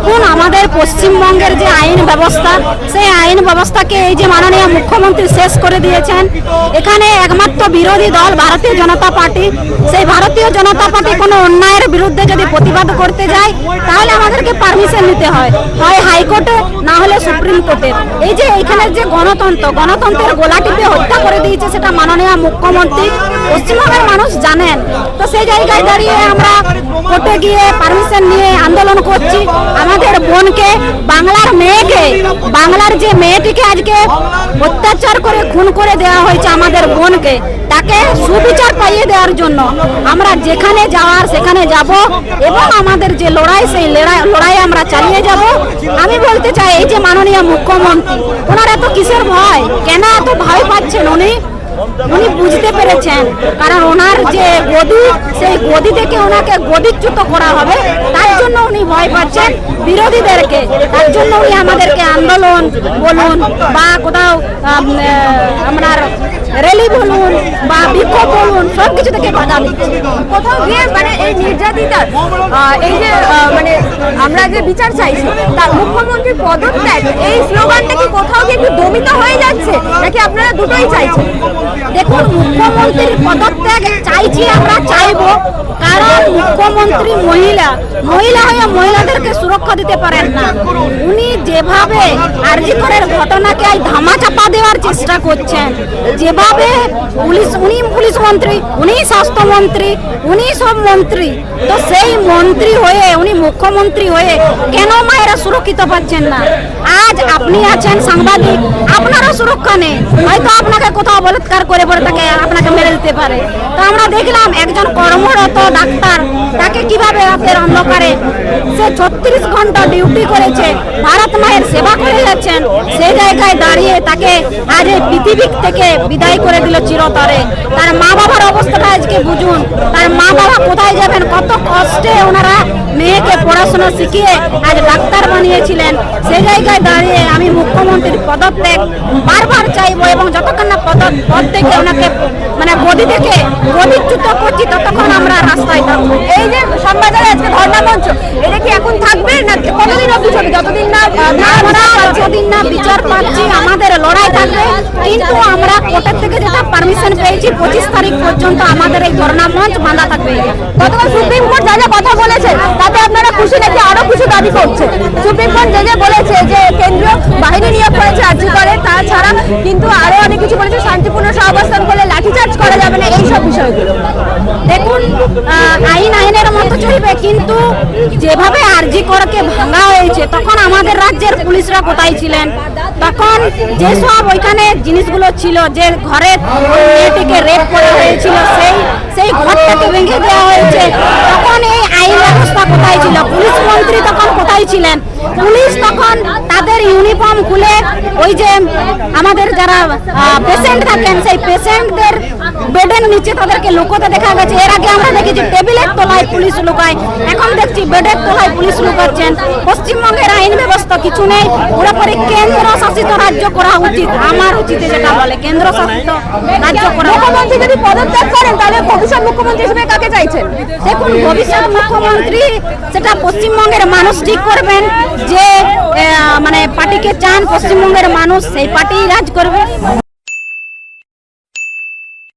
দেখুন, আমাদের পশ্চিমবঙ্গের যে আইন ব্যবস্থা, সেই আইন ব্যবস্থাকে এই যে মাননীয় মুখ্যমন্ত্রী শেষ করে দিয়েছেন। এখানে একমাত্র বিরোধী দল ভারতীয় জনতা পার্টি। সেই ভারতীয় জনতা পার্টি কোনো অন্যায়ের বিরুদ্ধে যদি প্রতিবাদ করতে যায়, তাহলে আমাদেরকে পারমিশন নিতে হয়। হয় হাইকোর্টে, না হলে সুপ্রিম কোর্টে। এই যে এখানের যে গণতন্ত্র, গণতন্ত্রের গোলা টিপে হত্যা করে দিয়েছে সেটা মাননীয় মুখ্যমন্ত্রী। পশ্চিমবঙ্গের মানুষ জানেন। তো সেই জায়গায় দাঁড়িয়ে আমরা কোর্টে গিয়ে পারমিশন নিয়ে আন্দোলন করছি। আমাদের বোনকে, বাংলার মেয়েকে, বাংলার যে মেয়েটিকে আজকে অত্যাচার করে, খুন করে দেওয়া হয়েছে আমাদের বোনকে, তাকে সুবিচার পাইয়ে দেওয়ার জন্য আমরা যেখানে যাওয়ার, সেখানে যাব এবং আমাদের যে লড়াই, সেই লড়াই আমরা চালিয়ে যাব। আমি বলতে চাই, এই যে মাননীয় মুখ্যমন্ত্রী, ওনার এত কিসের ভয়? কেন এত ভয় পাচ্ছেন উনি? উনি বুঝতে পেরেছেন, কারণ ওনার যে গদি, সেই গদি থেকে ওনাকে গদিচ্যুত করা হবে উনি ভয় পাচ্ছেন বিরোধীদেরকে। তার জন্য উনি আমাদেরকে আন্দোলন বলুন বা কোথাও আমরা র্যালি বলুন বা বিক্ষোভ বলুন সব কিছু থেকে বাধা দিচ্ছে। কোথাও গিয়ে মানে এই নির্যাতিতার এই যে মানে আমরা যে বিচার চাইছি, তার মুখ্যমন্ত্রীর পদত্যাগ, এই স্লোগানটা কি কোথাও গিয়ে একটু দমিত হয়ে যাচ্ছে? নাকি আপনারা দুটোই চাইছেন? দেখুন, মুখ্যমন্ত্রীর পদত্যাগ চাইছি আমরা, চাইব। কারণ মুখ্যমন্ত্রী মহিলা মহিলা হয়ে মহিলাদেরকে সুরক্ষা দিতে পারেন না। উনি যেভাবে আরজিকরের ঘটনাকে আজ ধামাচাপা দেওয়ার করছেন। যেভাবে পুলিশ, উনি পুলিশ মন্ত্রী, উনি স্বাস্থ্যমন্ত্রী উনি সব মন্ত্রী। তো সেই মন্ত্রী হয়ে, উনি মুখ্যমন্ত্রী হয়ে কেন মায়েরা সুরক্ষিত পাচ্ছেন না? আজ আপনি আছেন সাংবাদিক, আপনারও সুরক্ষা নেই। হয়তো আপনাকে কোথাও বলাৎকার করে পরে তাকে আপনাকে মেরে দিতে পারে। তো আমরা দেখলাম একজন কর্মরত ডাক্তার, তাকে কীভাবে রাতের অন্ধকারে সে ছত্রিশ ঘণ্টা ডিউটি করেছে, ভারত মায়ের সেবা করে যাচ্ছেন সেই জায়গায় দাঁড়িয়ে তাকে আজ এই পৃথিবী থেকে বিদায় করে দিল চিরতরে। তার মা বাবার অবস্থাটা আজকে বুঝুন। তার মা বাবা কোথায় যাবেন? কত কষ্টে ওনারা মেয়েকে পড়াশোনা শিখিয়ে আজ ডাক্তার বানিয়েছিলেন। সেই জায়গায় দাঁড়িয়ে আমি মুখ্যমন্ত্রীর পদত্যাগ বারবার চাইব এবং যতক্ষণ না পদ পদ থেকে ওনাকে মানে গদি থেকে গদিচ্যুত করছি, ততক্ষণ আমরা রাস্তায় থাকব এই যে শ্যামবাজারে আজকে ধর্ণা মঞ্চ থাকবে? যতদিন না যতদিন না বিচার পাচ্ছি, আমাদের লড়াই থাকবে। কিন্তু আমরা কোর্টের থেকে যেটা পারমিশন পেয়েছি, পঁচিশ তারিখ পর্যন্ত আমাদের এই মঞ্চ বাঁধা থাকবে। গতকাল সুপ্রিম কোর্ট যা যা কথা বলেছে, তাতে আপনারা খুশি নাকি আরও কিছু দাবি করছে? সুপ্রিম কোর্ট যে যে বলেছে যে কেন্দ্রীয় বাহিনী নিয়োগ করেছে আর্জি করে তাছাড়া কিন্তু আরও অনেক কিছু বলেছে। শান্তিপূর্ণ সহাবস্থান করলে লাঠিচার্জ করা যাবে না এই সব বিষয়গুলো। দেখুন আইন চলবে, কিন্তু যেভাবে আরজি করকে ভাঙা হয়েছে, তখন আমাদের রাজ্যের পুলিশরা কোথায় ছিলেন? তখন যেসব ওইখানে জিনিসগুলো ছিল, যে ঘরে মেয়েটিকে রেপ করা হয়েছিল, সেই সেই ঘরটাকে ভেঙে দেওয়া হয়েছে। এই ব্যবস্থা কোথায় ছিল? পুলিশ মন্ত্রী তখন কোথায় ছিলেন? পুলিশ তখন তাদের ইউনিফর্ম খুলে ওই যে আমাদের যারা পেশেন্ট থাকেন, সেই পেশেন্টদের বেডের নিচে তাদেরকে লুকোতে দেখা গেছে। এর আগে আমরা দেখেছি টেবিলের তলায় পুলিশ লুকায়। এখন দেখছি বেডের তলায় পুলিশ লুকাচ্ছেন। পশ্চিমবঙ্গের আইন ব্যবস্থা কিছু নেই। পুরোপুরি কেন্দ্র শাসিত রাজ্য করা উচিত। আমার উচিত যেটা বলে কেন্দ্র শাসিত রাজ্য করা মুখ্যমন্ত্রী যদি পদত্যাগ করেন, তাহলে ভবিষ্যৎ মুখ্যমন্ত্রী হিসেবে কাকে দেখুন, ভবিষ্যৎ মুখ্যমন্ত্রী সেটা পশ্চিমবঙ্গের মানুষ ঠিক করবেন, যে মানে পার্টিকে চান পশ্চিমবঙ্গের মানুষ, সেই পার্টি রাজ করবে।